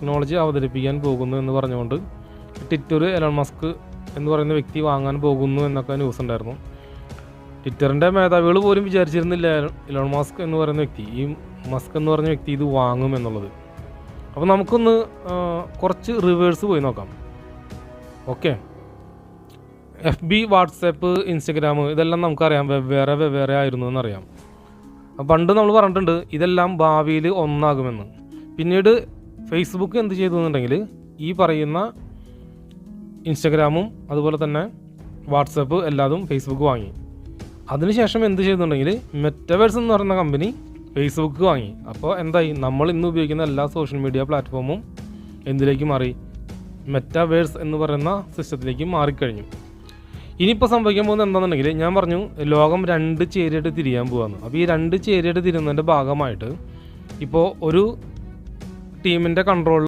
Technology അവതരിപ്പിക്കാൻ പോകുന്നു എന്ന് പറഞ്ഞുകൊണ്ട് ട്വിറ്റർ എലോൺ മസ്ക് എന്ന് പറയുന്ന വ്യക്തി വാങ്ങാൻ പോകുന്നു എന്നൊക്കെ ന്യൂസ് ഉണ്ടായിരുന്നു. ട്വിറ്ററിന്റെ മേധാവികൾ പോലും വിചാരിച്ചിരുന്നില്ല എലോൺ മസ്ക് എന്ന് പറയുന്ന വ്യക്തി. ഈ മസ്ക് എന്ന് പറഞ്ഞ വ്യക്തി ഇത് വാങ്ങും എന്നുള്ളത്. അപ്പോൾ നമുക്കൊന്ന് കുറച്ച് റിവേഴ്സ് പോയി നോക്കാം. Okay F B WhatsApp Instagram ഇതെല്ലാം നമുക്കറിയാം. വെവ്വേറെ വെവ്വേറെ ആയിരുന്നു എന്നറിയാം. പണ്ട് നമ്മൾ പറഞ്ഞിട്ടുണ്ട് ഇതെല്ലാം ഭാവിയിൽ ഒന്നാകുമെന്ന്. പിന്നീട് ഫേസ്ബുക്ക് എന്ത് ചെയ്തു എന്നുണ്ടെങ്കിൽ ഈ പറയുന്ന ഇൻസ്റ്റഗ്രാമും അതുപോലെ തന്നെ വാട്സപ്പ് എല്ലാതും ഫേസ്ബുക്ക് വാങ്ങി. അതിനുശേഷം എന്ത് ചെയ്തിട്ടുണ്ടെങ്കിൽ മെറ്റവേഴ്സ് എന്ന് പറയുന്ന കമ്പനി ഫേസ്ബുക്ക് വാങ്ങി. അപ്പോൾ എന്തായി? നമ്മൾ ഇന്ന് ഉപയോഗിക്കുന്ന എല്ലാ സോഷ്യൽ മീഡിയ പ്ലാറ്റ്ഫോമും എന്തിലേക്ക് മാറി? മെറ്റാവേഴ്സ് എന്ന് പറയുന്ന സിസ്റ്റത്തിലേക്ക് മാറിക്കഴിഞ്ഞു. ഇനിയിപ്പോൾ സംഭവിക്കാൻ പോകുന്നത് എന്താണെന്നുണ്ടെങ്കിൽ ഞാൻ പറഞ്ഞു ലോകം രണ്ട് ചേരിയായിട്ട് തിരിയാൻ പോവാന്ന്. അപ്പോൾ ഈ രണ്ട് ചേരിയായിട്ട് തിരിയുന്നതിന്റെ ഭാഗമായിട്ട് ഇപ്പോൾ ഒരു ടീമിന്റെ കൺട്രോളിൽ